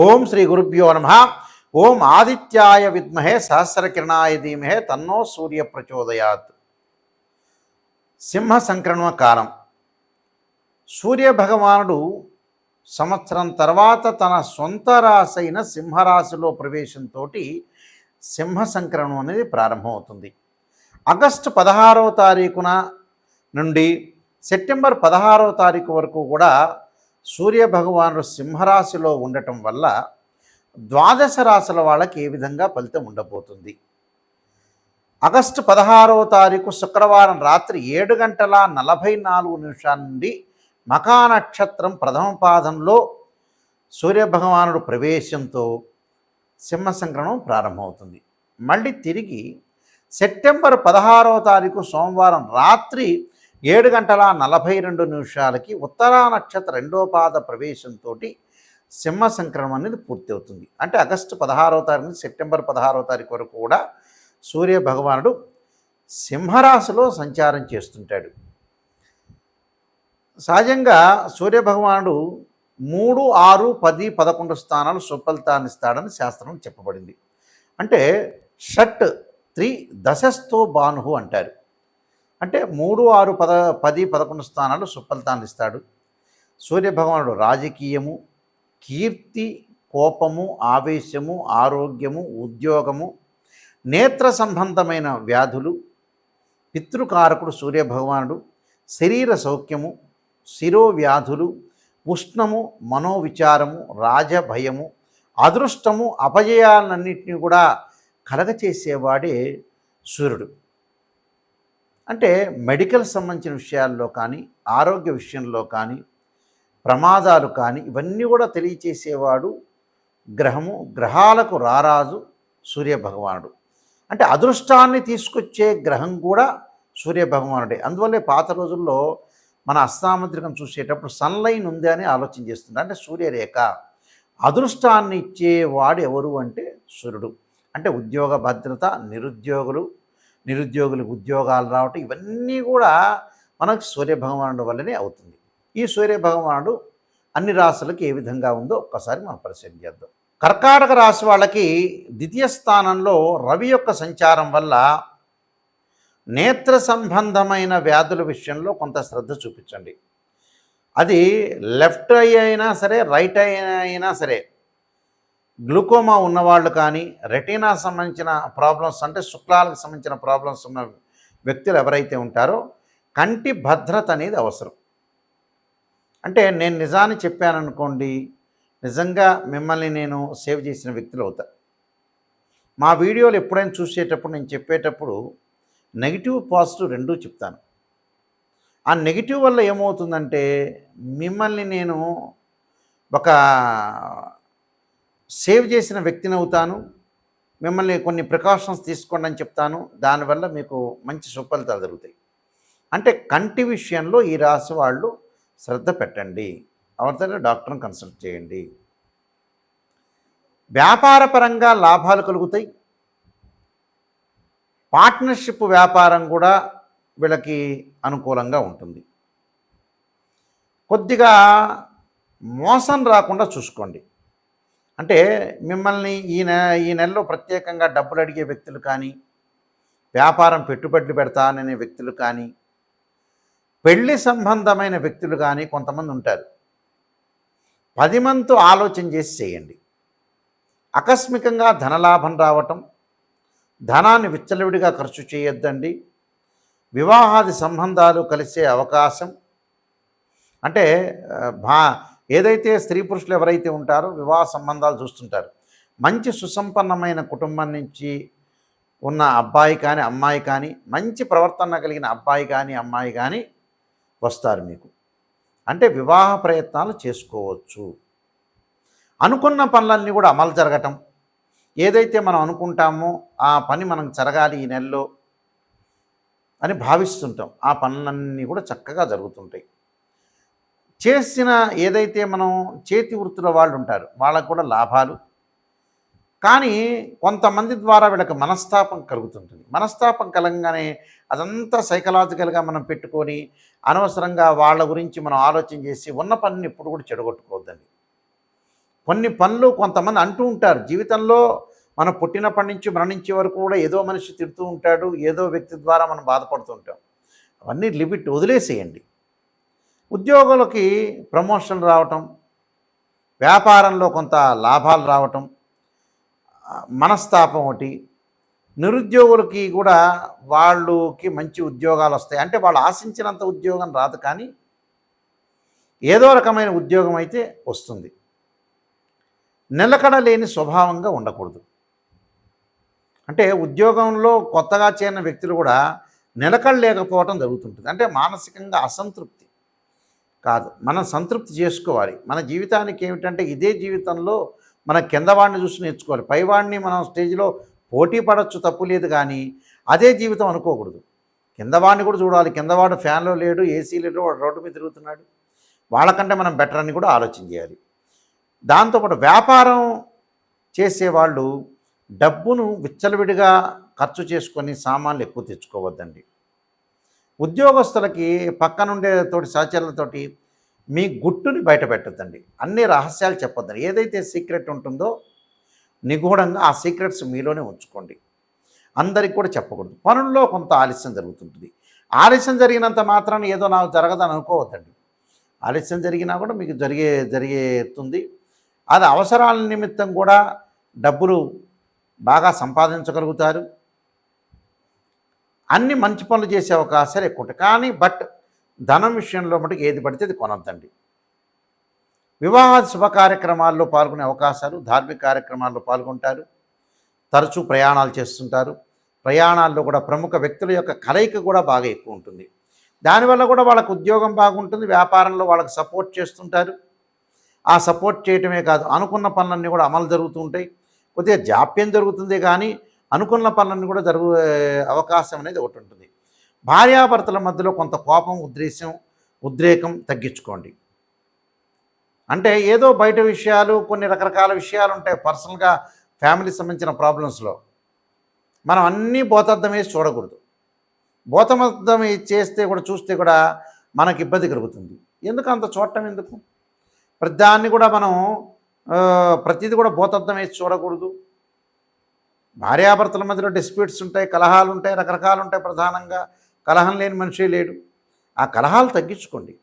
ఓం శ్రీ గురుభ్యో నమ. ఓం ఆదిత్యాయ విద్మహే సహస్రకిరణాయ ధీమహే తన్నో సూర్య ప్రచోదయాత్. సింహ సంక్రమణ కాలం. సూర్య భగవానుడు సంవత్సరం తర్వాత తన సొంత రాశి అయిన సింహరాశిలో ప్రవేశంతో సింహ సంక్రమణం అనేది ప్రారంభమవుతుంది. ఆగస్టు పదహారవ తారీఖున నుండి సెప్టెంబర్ పదహారవ తారీఖు వరకు కూడా సూర్య భగవానుడు సింహరాశిలో ఉండటం వల్ల ద్వాదశ రాశుల వాళ్ళకి ఏ విధంగా ఫలితం ఉండబోతుంది? ఆగస్టు పదహారవ తారీఖు శుక్రవారం రాత్రి ఏడు గంటల నలభై నాలుగు నిమిషాల నుండి మకా నక్షత్రం ప్రథమ పాదంలో సూర్యభగవానుడు ప్రవేశంతో సింహ సంక్రమణం ప్రారంభమవుతుంది. మళ్ళీ తిరిగి సెప్టెంబర్ పదహారవ తారీఖు సోమవారం రాత్రి ఏడు గంటల నలభై రెండు నిమిషాలకి ఉత్తరా నక్షత్ర రెండో పాద ప్రవేశంతో సింహ సంక్రమణం అనేది పూర్తి అవుతుంది అంటే ఆగస్టు పదహారవ తారీఖు నుంచి సెప్టెంబర్ పదహారవ తారీఖు వరకు కూడా సూర్య భగవానుడు సింహరాశిలో సంచారం చేస్తుంటాడు. సహజంగా సూర్య భగవానుడు మూడు ఆరు పది పదకొండు స్థానాలు సుఫలితాన్ని ఇస్తాడని శాస్త్రం చెప్పబడింది. అంటే షట్ త్రీ దశస్థో బాను అంటారు. అంటే మూడు ఆరు పద పది పదకొండు స్థానాలు సుఫలితాన్ని ఇస్తాడు. సూర్య భగవానుడు రాజకీయము కీర్తి కోపము ఆవేశము ఆరోగ్యము ఉద్యోగము నేత్ర సంబంధమైన వ్యాధులు పితృకారకుడు సూర్యభగవానుడు శరీర సౌఖ్యము శిరోవ్యాధులు ఉష్ణము మనోవిచారము రాజభయము అదృష్టము అపజయాలన్నింటినీ కూడా కలగచేసేవాడే సూర్యుడు. అంటే మెడికల్ సంబంధించిన విషయాల్లో కానీ ఆరోగ్య విషయంలో కానీ ప్రమాదాలు కానీ ఇవన్నీ కూడా తెలియచేసేవాడు గ్రహము గ్రహాలకు రారాజు సూర్యభగవానుడు. అంటే అదృష్టాన్ని తీసుకొచ్చే గ్రహం కూడా సూర్యభగవానుడే. అందువల్లే పాత రోజుల్లో మన అస్తామంత్రికం చూసేటప్పుడు సన్లైన్ ఉంది అని ఆలోచన చేస్తుంది అంటే సూర్యరేఖ. అదృష్టాన్ని ఇచ్చేవాడు ఎవరు అంటే సూర్యుడు. అంటే ఉద్యోగ భద్రత నిరుద్యోగులు నిరుద్యోగులకు ఉద్యోగాలు రావటం ఇవన్నీ కూడా మనకు సూర్యభగవానుడు వల్లనే అవుతుంది. ఈ సూర్యభగవానుడు అన్ని రాశులకు ఏ విధంగా ఉందో ఒక్కసారి మనం పరిశీలన చేద్దాం. కర్కాటక రాశి వాళ్ళకి ద్వితీయ స్థానంలో రవి యొక్క సంచారం వల్ల నేత్ర సంబంధమైన వ్యాధుల విషయంలో కొంత శ్రద్ధ చూపించండి. అది లెఫ్ట్ ఐ అయినా సరే రైట్ ఐ అయినా సరే గ్లూకోమా ఉన్నవాళ్ళు కానీ రెటీనా సంబంధించిన ప్రాబ్లమ్స్ అంటే శుక్లాలకు సంబంధించిన ప్రాబ్లమ్స్ ఉన్న వ్యక్తులు ఎవరైతే ఉంటారో కంటి భద్రత అనేది అవసరం. అంటే నేను నిజాన్ని చెప్పాననుకోండి నిజంగా మిమ్మల్ని నేను సేవ్ చేసిన వ్యక్తులు అవుతా. మా వీడియోలు ఎప్పుడైనా చూసేటప్పుడు నేను చెప్పేటప్పుడు నెగిటివ్ పాజిటివ్ రెండూ చెప్తాను. ఆ నెగిటివ్ వల్ల ఏమవుతుందంటే మిమ్మల్ని నేను ఒక సేవ్ చేసిన వ్యక్తిని అవుతాను మిమ్మల్ని కొన్ని ప్రికాషన్స్ తీసుకోండి అని చెప్తాను. దానివల్ల మీకు మంచి సుఫలితాలు జరుగుతాయి అంటే కంటి విషయంలో ఈ రాశి వాళ్ళు శ్రద్ధ పెట్టండి. అవతల డాక్టర్ని కన్సల్ట్ చేయండి. వ్యాపారపరంగా లాభాలు కలుగుతాయి. పార్ట్నర్షిప్ వ్యాపారం కూడా వీళ్ళకి అనుకూలంగా ఉంటుంది. కొద్దిగా మోసం రాకుండా చూసుకోండి. అంటే మిమ్మల్ని ఈ నె ఈ నెలలో ప్రత్యేకంగా డబ్బులు అడిగే వ్యక్తులు కానీ వ్యాపారం పెట్టుబడులు పెడతాననే వ్యక్తులు కానీ పెళ్ళి సంబంధమైన వ్యక్తులు కానీ కొంతమంది ఉంటారు. పది మందితో ఆలోచన చేసి చేయండి. ఆకస్మికంగా ధనలాభం రావటం ధనాన్ని విచ్చలవిడిగా ఖర్చు చేయొద్దండి. వివాహాది సంబంధాలు కలిసే అవకాశం. అంటే భా ఏదైతే స్త్రీ పురుషులు ఎవరైతే ఉంటారో వివాహ సంబంధాలు చూస్తుంటారు. మంచి సుసంపన్నమైన కుటుంబం నుంచి ఉన్న అబ్బాయి కానీ అమ్మాయి కానీ మంచి ప్రవర్తన కలిగిన అబ్బాయి కానీ అమ్మాయి కానీ వస్తారు మీకు. అంటే వివాహ ప్రయత్నాలు చేసుకోవచ్చు. అనుకున్న పనులన్నీ కూడా అమలు జరగటం. ఏదైతే మనం అనుకుంటామో ఆ పని మనం జరగాలి ఈ నెలలో అని భావిస్తుంటాం. ఆ పనులన్నీ కూడా చక్కగా జరుగుతుంటాయి. చేసిన ఏదైతే మనం చేతి వృత్తుల వాళ్ళు ఉంటారు వాళ్ళకు కూడా లాభాలు. కానీ కొంతమంది ద్వారా వీళ్ళకి మనస్తాపం కలుగుతుంటుంది. మనస్తాపం కలగంగానే అదంతా సైకలాజికల్గా మనం పెట్టుకొని అనవసరంగా వాళ్ళ గురించి మనం ఆలోచన చేసి ఉన్న పనిని ఎప్పుడు కూడా చెడగొట్టుకోవద్దండి. కొన్ని పనులు కొంతమంది అంటూ ఉంటారు. జీవితంలో మనం పుట్టినప్పటి నుంచి మరణించే వరకు కూడా ఏదో మనిషి తిడుతూ ఉంటాడు ఏదో వ్యక్తి ద్వారా మనం బాధపడుతూ ఉంటాం. అవన్నీ లిమిట్ వదిలేసేయండి. ఉద్యోగులకి ప్రమోషన్ రావటం వ్యాపారంలో కొంత లాభాలు రావటం మనస్తాపం ఒకటి. నిరుద్యోగులకి కూడా వాళ్ళకి మంచి ఉద్యోగాలు వస్తాయి. అంటే వాళ్ళు ఆశించినంత ఉద్యోగం రాదు కానీ ఏదో రకమైన ఉద్యోగం అయితే వస్తుంది. నిలకడ లేని స్వభావంగా ఉండకూడదు. అంటే ఉద్యోగంలో కొత్తగా చేరిన వ్యక్తులు కూడా నిలకడ లేకపోవడం జరుగుతుంటుంది. అంటే మానసికంగా అసంతృప్తి కాదు. మనం సంతృప్తి చేసుకోవాలి. మన జీవితానికి ఏమిటంటే ఇదే జీవితంలో మన కిందవాడిని చూసి నేర్చుకోవాలి. పైవాడిని మనం స్టేజ్లో పోటీ పడవచ్చు తప్పు లేదు కానీ అదే జీవితం అనుకోకూడదు. కిందవాడిని కూడా చూడాలి. కిందవాడు ఫ్యాన్లో లేడు ఏసీ లేడు వాడు రోడ్డు మీద తిరుగుతున్నాడు. వాళ్ళకంటే మనం బెటర్ అని కూడా ఆలోచన చేయాలి. దాంతోపాటు వ్యాపారం చేసేవాళ్ళు డబ్బును విచ్చలవిడిగా ఖర్చు చేసుకొని సామాన్లు ఎక్కువ తెచ్చుకోవద్దండి. ఉద్యోగస్తులకి పక్కనుండే తోటి సహచరులతోటి మీ గుట్టుని బయట పెట్టద్దండి అన్ని రహస్యాలు చెప్పొద్దండి. ఏదైతే సీక్రెట్ ఉంటుందో నిగూఢంగా ఆ సీక్రెట్స్ మీలోనే ఉంచుకోండి. అందరికి కూడా చెప్పకూడదు. పనుల్లో కొంత ఆలస్యం జరుగుతుంటుంది. ఆలస్యం జరిగినంత మాత్రాన్ని ఏదో నాకు జరగదని అనుకోవద్దండి. ఆలస్యం జరిగినా కూడా మీకు జరిగే జరిగేస్తుంది అది అవసరాల నిమిత్తం కూడా డబ్బులు బాగా సంపాదించగలుగుతారు. అన్ని మంచి పనులు చేసే అవకాశాలు ఎక్కువ ఉంటాయి. కానీ బట్ ధనం విషయంలో మటుకు ఏది పడితే అది కొనద్దండి. వివాహ శుభ కార్యక్రమాల్లో పాల్గొనే అవకాశాలు ధార్మిక కార్యక్రమాల్లో పాల్గొంటారు. తరచూ ప్రయాణాలు చేస్తుంటారు. ప్రయాణాల్లో కూడా ప్రముఖ వ్యక్తుల యొక్క కలయిక కూడా బాగా ఎక్కువ ఉంటుంది. దానివల్ల కూడా వాళ్ళకు ఉద్యోగం బాగుంటుంది వ్యాపారంలో వాళ్ళకి సపోర్ట్ చేస్తుంటారు. ఆ సపోర్ట్ చేయటమే కాదు అనుకున్న పనులన్నీ కూడా అమలు జరుగుతూ ఉంటాయి. కొద్దిగా జాప్యం జరుగుతుంది కానీ అనుకున్న పనులన్నీ కూడా జరుగు అవకాశం అనేది ఒకటి ఉంటుంది. భార్యాభర్తల మధ్యలో కొంత కోపం ఉద్దేశం ఉద్రేకం తగ్గించుకోండి. అంటే ఏదో బయట విషయాలు కొన్ని రకరకాల విషయాలు ఉంటాయి పర్సనల్గా ఫ్యామిలీకి సంబంధించిన ప్రాబ్లమ్స్లో. మనం అన్నీ బోతద్దం వేసి చూడకూడదు. బోతమద్దం చేస్తే కూడా చూస్తే కూడా మనకి ఇబ్బంది కలుగుతుంది. ఎందుకు అంత చూడటం ఎందుకు? ప్రతిదాన్ని కూడా మనం ప్రతిదీ కూడా బోతద్దం వేసి చూడకూడదు. భార్యాభర్తల మధ్యలో డిస్ప్యూట్స్ ఉంటాయి కలహాలు ఉంటాయి రకరకాలు ఉంటాయి ప్రధానంగా. కలహం లేని మనిషి లేడు. ఆ కలహాలు తగ్గించుకోండి.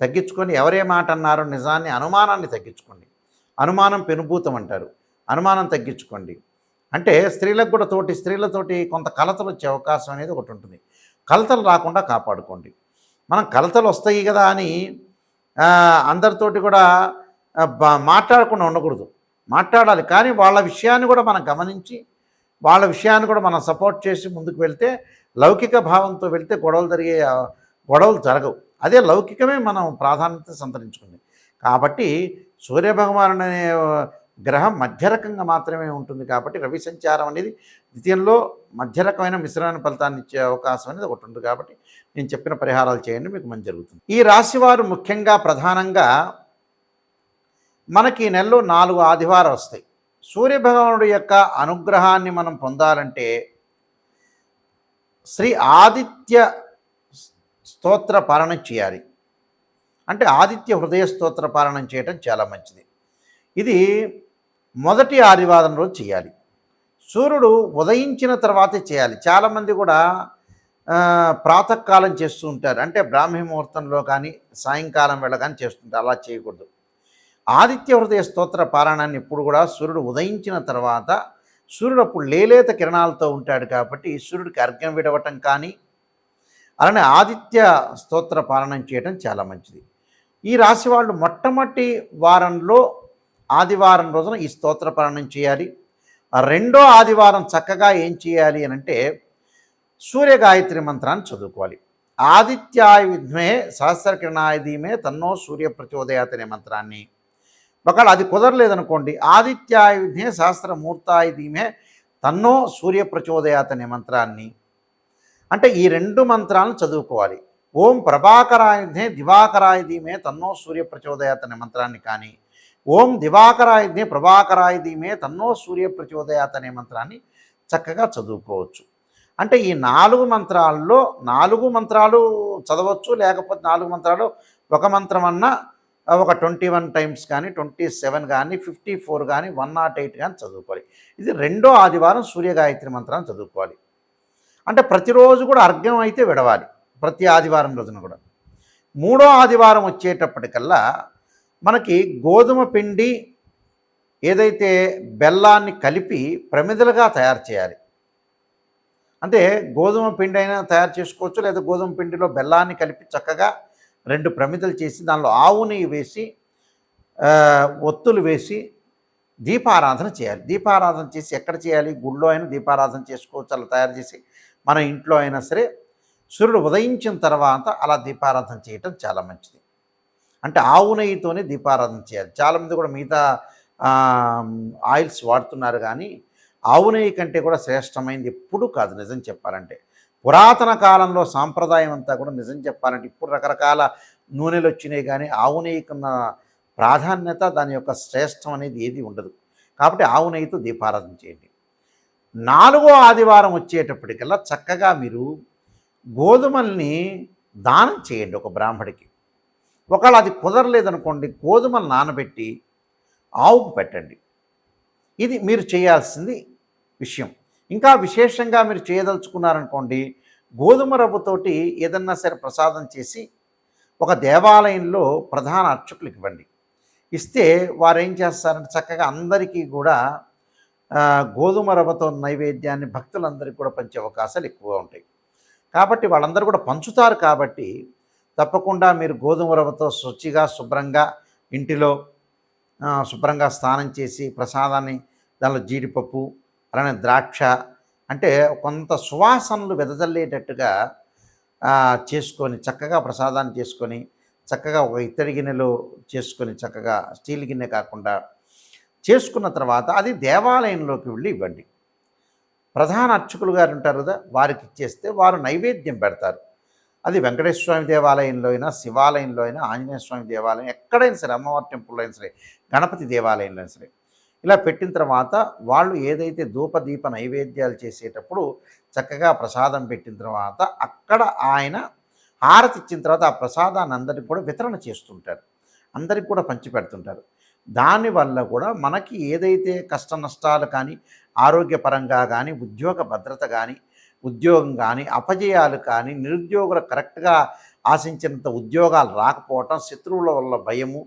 తగ్గించుకొని ఎవరే మాట అన్నారో నిజాన్ని అనుమానాన్ని తగ్గించుకోండి. అనుమానం పెనుభూతం అంటారు. అనుమానం తగ్గించుకోండి. అంటే స్త్రీలకు కూడా తోటి స్త్రీలతోటి కొంత కలతలు వచ్చే అవకాశం అనేది ఒకటి ఉంటుంది. కలతలు రాకుండా కాపాడుకోండి. మనం కలతలు వస్తాయి కదా అని అందరితోటి కూడా మాట్లాడకుండా ఉండకూడదు. మాట్లాడాలి. కానీ వాళ్ళ విషయాన్ని కూడా మనం గమనించి వాళ్ళ విషయాన్ని కూడా మనం సపోర్ట్ చేసి ముందుకు వెళ్తే లౌకిక భావంతో వెళ్తే గొడవలు జరిగే గొడవలు జరగవు. అదే లౌకికమే మనం ప్రాధాన్యత సంతరించుకుంది. కాబట్టి సూర్యభగవానుడు అనే గ్రహం మధ్యరకంగా మాత్రమే ఉంటుంది కాబట్టి రవి సంచారం అనేది ద్వితీయంలో మధ్యరకమైన మిశ్రమైన ఫలితాన్ని ఇచ్చే అవకాశం అనేది ఒకటి ఉంది కాబట్టి నేను చెప్పిన పరిహారాలు చేయండి మీకు మంచి జరుగుతుంది. ఈ రాశివారు ముఖ్యంగా ప్రధానంగా మనకి ఈ నెలలో నాలుగు ఆదివారం వస్తాయి. సూర్యభగవానుడి యొక్క అనుగ్రహాన్ని మనం పొందాలంటే శ్రీ ఆదిత్య స్తోత్ర పాలనం చేయాలి. అంటే ఆదిత్య హృదయ స్తోత్ర పారణం చేయటం చాలా మంచిది. ఇది మొదటి ఆదివారం రోజు చేయాలి. సూర్యుడు ఉదయించిన తర్వాతే చేయాలి. చాలామంది కూడా ప్రాతకాలం చేస్తూ ఉంటారు. అంటే బ్రాహ్మీ ముహూర్తంలో కానీ సాయంకాలం వేళ కానీ చేస్తుంటారు అలా చేయకూడదు. ఆదిత్య హృదయ స్తోత్ర పారాయణాన్ని ఇప్పుడు కూడా సూర్యుడు ఉదయించిన తర్వాత సూర్యుడు అప్పుడు లేలేత కిరణాలతో ఉంటాడు కాబట్టి సూర్యుడికి అర్ఘ్యం విడవటం కానీ అలానే ఆదిత్య స్తోత్ర పారాయణం చేయటం చాలా మంచిది. ఈ రాశి వాళ్ళు మొట్టమొదటి వారంలో ఆదివారం రోజున ఈ స్తోత్ర పారాయణం చేయాలి. రెండో ఆదివారం చక్కగా ఏం చేయాలి అని అంటే సూర్య గాయత్రి మంత్రాన్ని చదువుకోవాలి. ఆదిత్యాయ విద్మే సహస్రకిరణాయ ధీమే తన్నో సూర్య ప్రచోదయాత్ అనే మంత్రాన్ని ఒకవేళ అది కుదరలేదనుకోండి ఆదిత్యాయ విద్మే సహస్రమూర్తాయ ధీమే తన్నో సూర్య ప్రచోదయాత్ అనే మంత్రాన్ని. అంటే ఈ రెండు మంత్రాలను చదువుకోవాలి. ఓం ప్రభాకరాయుధే దివాకరాయ ధీమే తన్నో సూర్య ప్రచోదయాత్ అనే మంత్రాన్ని కానీ ఓం దివాకరాయుధే విద్మే ప్రభాకరాయ ధీమే తన్నో సూర్య ప్రచోదయాత్ అనే మంత్రాన్ని చక్కగా చదువుకోవచ్చు. అంటే ఈ నాలుగు మంత్రాల్లో నాలుగు మంత్రాలు చదవచ్చు లేకపోతే నాలుగు మంత్రాలు ఒక మంత్రం అన్నా ఒక ట్వంటీ వన్ టైమ్స్ కానీ ట్వంటీ సెవెన్ కానీ ఫిఫ్టీ ఫోర్ కానీ వన్ నాట్ ఎయిట్ కానీ చదువుకోవాలి. ఇది రెండో ఆదివారం సూర్యగాయత్రి మంత్రాన్ని చదువుకోవాలి. అంటే ప్రతిరోజు కూడా అర్ఘ్యం అయితే విడవాలి ప్రతి ఆదివారం రోజున కూడా. మూడో ఆదివారం వచ్చేటప్పటికల్లా మనకి గోధుమ పిండి ఏదైతే బెల్లాన్ని కలిపి ప్రమిదలుగా తయారు చేయాలి. అంటే గోధుమ పిండి అయినా తయారు చేసుకోవచ్చు లేదా గోధుమ పిండిలో బెల్లాన్ని కలిపి చక్కగా రెండు ప్రమిదలు చేసి దానిలో ఆవు నెయ్యి వేసి ఒత్తులు వేసి దీపారాధన చేయాలి. దీపారాధన చేసి ఎక్కడ చేయాలి? గుళ్ళో అయినా దీపారాధన చేసుకోవచ్చు అలా తయారు చేసి మన ఇంట్లో అయినా సరే సూర్యుడు ఉదయించిన తర్వాత అలా దీపారాధన చేయటం చాలా మంచిది. అంటే ఆవు నెయ్యితోనే దీపారాధన చేయాలి. చాలామంది కూడా మిగతా ఆయిల్స్ వాడుతున్నారు కానీ ఆవు నెయ్యి కంటే కూడా శ్రేష్టమైనది ఎప్పుడూ కాదు నిజం చెప్పాలంటే. పురాతన కాలంలో సాంప్రదాయం అంతా కూడా నిజం చెప్పాలంటే ఇప్పుడు రకరకాల నూనెలు వచ్చినాయి కానీ ఆవు నెయ్యికున్న ప్రాధాన్యత దాని యొక్క శ్రేష్టం అనేది ఏది ఉండదు. కాబట్టి ఆవు నెయ్యితో దీపారాధన చేయండి. నాలుగో ఆదివారం వచ్చేటప్పటికల్లా చక్కగా మీరు గోధుమల్ని దానం చేయండి ఒక బ్రాహ్మడికి. ఒకవేళ అది కుదరలేదనుకోండి గోధుమలు నానబెట్టి ఆవుకు పెట్టండి. ఇది మీరు చేయాల్సింది విషయం. ఇంకా విశేషంగా మీరు చేయదలుచుకున్నారనుకోండి గోధుమ రవ్వతోటి ఏదన్నా సరే ప్రసాదం చేసి ఒక దేవాలయంలో ప్రధాన అర్చకులకు ఇవ్వండి. ఇస్తే వారు ఏం చేస్తారంటే చక్కగా అందరికీ కూడా గోధుమ రవ్వతో నైవేద్యాన్ని భక్తులందరికీ కూడా పంచే అవకాశాలు ఎక్కువగా ఉంటాయి. కాబట్టి వాళ్ళందరూ కూడా పంచుతారు కాబట్టి తప్పకుండా మీరు గోధుమ రవ్వతో శుచిగా శుభ్రంగా ఇంటిలో శుభ్రంగా స్నానం చేసి ప్రసాదాన్ని దానిలో జీడిపప్పు అలానే ద్రాక్ష అంటే కొంత సువాసనలు వెదజల్లేటట్టుగా చేసుకొని చక్కగా ప్రసాదాన్ని చేసుకొని చక్కగా ఒక ఇత్తడి గిన్నెలో చేసుకొని చక్కగా స్టీల్ గిన్నె కాకుండా చేసుకున్న తర్వాత అది దేవాలయంలోకి వెళ్ళి ఇవ్వండి. ప్రధాన అర్చకులు గారు ఉంటారు కదా వారికి ఇచ్చేస్తే వారు నైవేద్యం పెడతారు. అది వెంకటేశ్వర స్వామి దేవాలయంలో అయినా శివాలయంలో అయినా ఆంజనేయ స్వామి దేవాలయం ఎక్కడైనా సరే అమ్మవారి టెంపుల్లో అయినా సరే గణపతి దేవాలయంలో అయినా సరే ఇలా పెట్టిన తర్వాత వాళ్ళు ఏదైతే ధూపదీప నైవేద్యాలు చేసేటప్పుడు చక్కగా ప్రసాదం పెట్టిన తర్వాత అక్కడ ఆయన హారతి ఇచ్చిన తర్వాత ఆ ప్రసాదాన్ని అందరికి కూడా వితరణ చేస్తుంటారు. అందరికి కూడా పంచిపెడుతుంటారు. దానివల్ల కూడా మనకి ఏదైతే కష్ట నష్టాలు కానీ ఆరోగ్యపరంగా కానీ ఉద్యోగ భద్రత కానీ ఉద్యోగం కానీ అపజయాలు కానీ నిరుద్యోగులు కరెక్ట్గా ఆశించినంత ఉద్యోగాలు రాకపోవటం శత్రువుల వల్ల భయము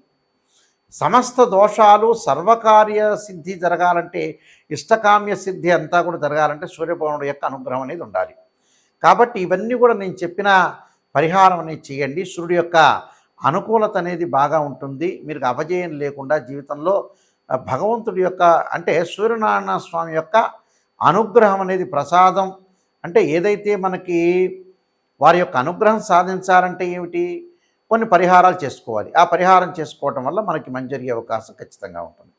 సమస్త దోషాలు సర్వకార్య సిద్ధి జరగాలంటే ఇష్టకామ్య సిద్ధి అంతా కూడా జరగాలంటే సూర్యభగవానుడు యొక్క అనుగ్రహం అనేది ఉండాలి. కాబట్టి ఇవన్నీ కూడా నేను చెప్పిన పరిహారం అనేది చేయండి. సూర్యుడు యొక్క అనుకూలత అనేది బాగా ఉంటుంది. మీరు అపజయం లేకుండా జీవితంలో భగవంతుడి యొక్క అంటే సూర్యనారాయణ స్వామి యొక్క అనుగ్రహం అనేది ప్రసాదం. అంటే ఏదైతే మనకి వారి యొక్క అనుగ్రహం సాధించాలంటే ఏమిటి? కొన్ని పరిహారాలు చేసుకోవాలి. ఆ పరిహారం చేసుకోవటం వల్ల మనకి మంచి జరిగే అవకాశం ఖచ్చితంగా ఉంటుంది.